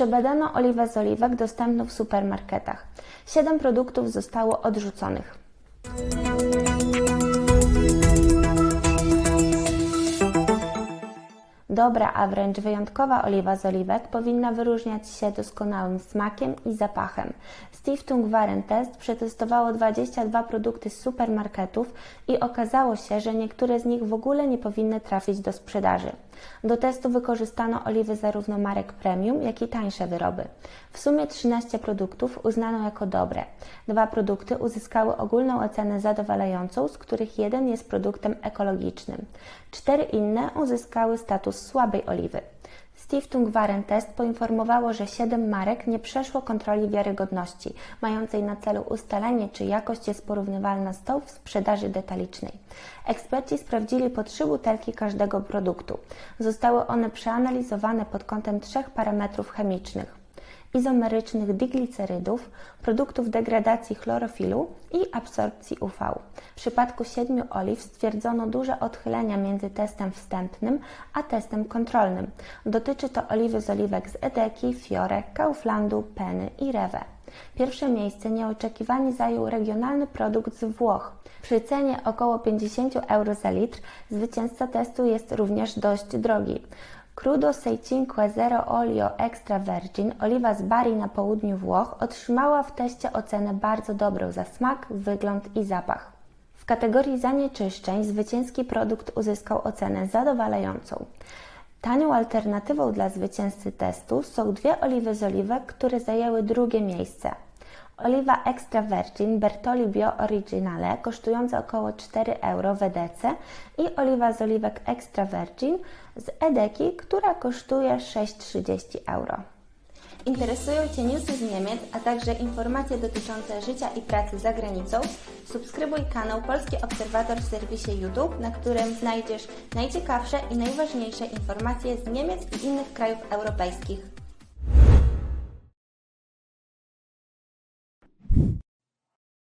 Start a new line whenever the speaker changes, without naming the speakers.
Przebadano oliwę z oliwek dostępną w supermarketach. Siedem produktów zostało odrzuconych. Dobra, a wręcz wyjątkowa oliwa z oliwek powinna wyróżniać się doskonałym smakiem i zapachem. Stiftung Warentest przetestowało 22 produkty z supermarketów i okazało się, że niektóre z nich w ogóle nie powinny trafić do sprzedaży. Do testu wykorzystano oliwy zarówno marek premium, jak i tańsze wyroby. W sumie 13 produktów uznano jako dobre. Dwa produkty uzyskały ogólną ocenę zadowalającą, z których jeden jest produktem ekologicznym. Cztery inne uzyskały status słabej oliwy. Stiftung Warentest poinformowało, że 7 marek nie przeszło kontroli wiarygodności, mającej na celu ustalenie, czy jakość jest porównywalna z tą w sprzedaży detalicznej. Eksperci sprawdzili po trzy butelki każdego produktu. Zostały one przeanalizowane pod kątem trzech parametrów chemicznych izomerycznych diglicerydów, produktów degradacji chlorofilu i absorpcji UV. W przypadku siedmiu oliw stwierdzono duże odchylenia między testem wstępnym a testem kontrolnym. Dotyczy to oliwy z oliwek z Edeki, Fiore, Kauflandu, Penny i Rewe. Pierwsze miejsce nieoczekiwanie zajął regionalny produkt z Włoch. Przy cenie około 50 euro za litr zwycięzca testu jest również dość drogi. Crudo Sei Cinque Zero Olio Extra Virgin, oliwa z Bari na południu Włoch, otrzymała w teście ocenę bardzo dobrą za smak, wygląd i zapach. W kategorii zanieczyszczeń zwycięski produkt uzyskał ocenę zadowalającą. Tanią alternatywą dla zwycięzcy testu są dwie oliwy z oliwek, które zajęły drugie miejsce. Oliwa Extra Virgin Bertoli Bio Originale kosztująca około 4 euro w Edece i oliwa z oliwek Extra Virgin z Edeki, która kosztuje 6,30 euro. Interesują Cię newsy z Niemiec, a także informacje dotyczące życia i pracy za granicą? Subskrybuj kanał Polski Obserwator w serwisie YouTube, na którym znajdziesz najciekawsze i najważniejsze informacje z Niemiec i innych krajów europejskich.